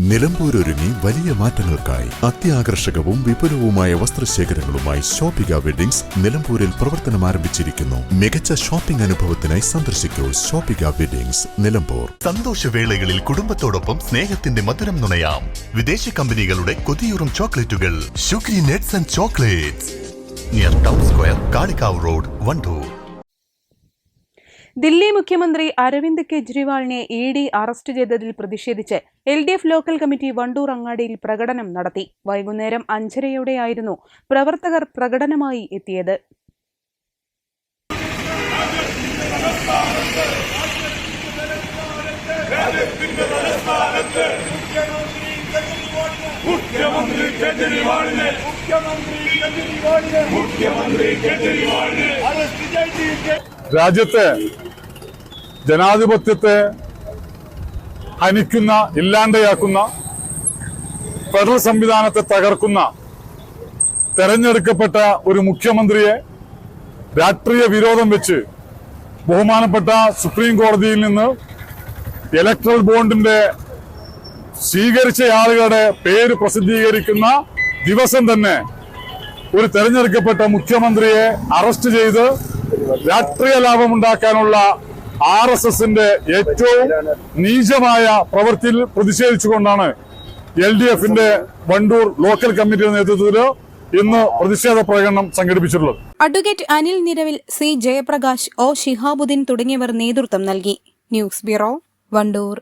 നിലമ്പൂരൊരുങ്ങി വലിയ മാറ്റങ്ങൾക്കായി അത്യാകർഷകവും വിപുലവുമായ വസ്ത്രശേഖരങ്ങളുമായി ഷോപ്പിക വെഡിങ്സ് നിലമ്പൂരിൽ പ്രവർത്തനം ആരംഭിച്ചിരിക്കുന്നു. മികച്ച ഷോപ്പിംഗ് അനുഭവത്തിനായി സന്ദർശിക്കൂ ഷോപ്പിക വെഡിങ്സ് നിലമ്പൂർ. സന്തോഷവേളകളിൽ കുടുംബത്തോടൊപ്പം സ്നേഹത്തിന്റെ മധുരം നുണയാം. വിദേശ കമ്പനികളുടെ കൊതിയൂറും ചോക്ലേറ്റുകൾ. ഷുഗ്രി nets and chocolates. Near town square Kalikavu road Wandoor Delhi മുഖ്യമന്ത്രി അരവിന്ദ് കെജ്രിവാളിനെ ഇ ഡി അറസ്റ്റ് ചെയ്തതിൽ പ്രതിഷേധിച്ച് L D F local committee Wandoor അങ്ങാടിയിൽ പ്രകടനം നടത്തി. വൈകുന്നേരം അഞ്ചരയോടെയായിരുന്നു പ്രവർത്തകർ പ്രകടനമായി എത്തിയത്. മുഖ്യമന്ത്രി കെജ്രിവാളിനെ മുഖ്യമന്ത്രി കെജ്രിവാളിനെ മുഖ്യമന്ത്രി കെജ്രിവാളിനെ രാജ്യത്തെ ജനാധിപത്യത്തെ ഹനിക്കുന്ന ഇല്ലാണ്ടയാക്കുന്ന ഫെഡറൽ സംവിധാനത്തെ തകർക്കുന്ന തെരഞ്ഞെടുക്കപ്പെട്ട ഒരു മുഖ്യമന്ത്രിയെ രാഷ്ട്രീയ വിരോധം വെച്ച് ബഹുമാനപ്പെട്ട സുപ്രീം കോടതിയിൽ നിന്ന് ഇലക്ട്രൽ ബോണ്ടിന്റെ സ്വീകരിച്ച ആളുകളുടെ പേര് പ്രസിദ്ധീകരിക്കുന്ന ദിവസം തന്നെ ഒരു തെരഞ്ഞെടുക്കപ്പെട്ട മുഖ്യമന്ത്രിയെ അറസ്റ്റ് ചെയ്ത് രാഷ്ട്രീയ ലാഭമുണ്ടാക്കാനുള്ള ആർ എസ് എസിന്റെ ഏറ്റവും നീചമായ പ്രവൃത്തിയിൽ പ്രതിഷേധിച്ചുകൊണ്ടാണ് എൽ ഡി എഫിന്റെ വണ്ടൂർ ലോക്കൽ കമ്മിറ്റിയുടെ നേതൃത്വത്തിൽ ഇന്ന് പ്രതിഷേധ പ്രകടനം സംഘടിപ്പിച്ചിട്ടുള്ളത്. Advocate Anil Niravil C Jayaprakash O Shihabuddin തുടങ്ങിയവർ നേതൃത്വം നൽകി. News bureau Wandoor.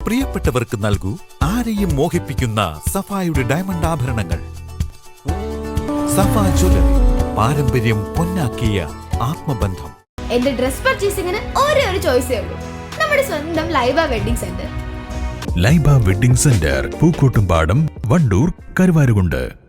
പ്രിയപ്പെട്ടവർക്ക് നൽകൂ ആരെയും മോഹിപ്പിക്കുന്ന സഫായുടെ ഡയമണ്ട് ആഭരണങ്ങൾ. സഫ ജ്വല്ലറി. പാരമ്പര്യം പൊന്നാക്കിയ ആത്മബന്ധം. എന്റെ ഡ്രസ് പർച്ചേസിംഗിന് ഒരേ ഒരു ചോയ്സേ ഉള്ളൂ. നമ്മുടെ സ്വന്തം Laiba wedding centre. Laiba wedding centre Pookkottumpadam Wandoor Karuvarakundu.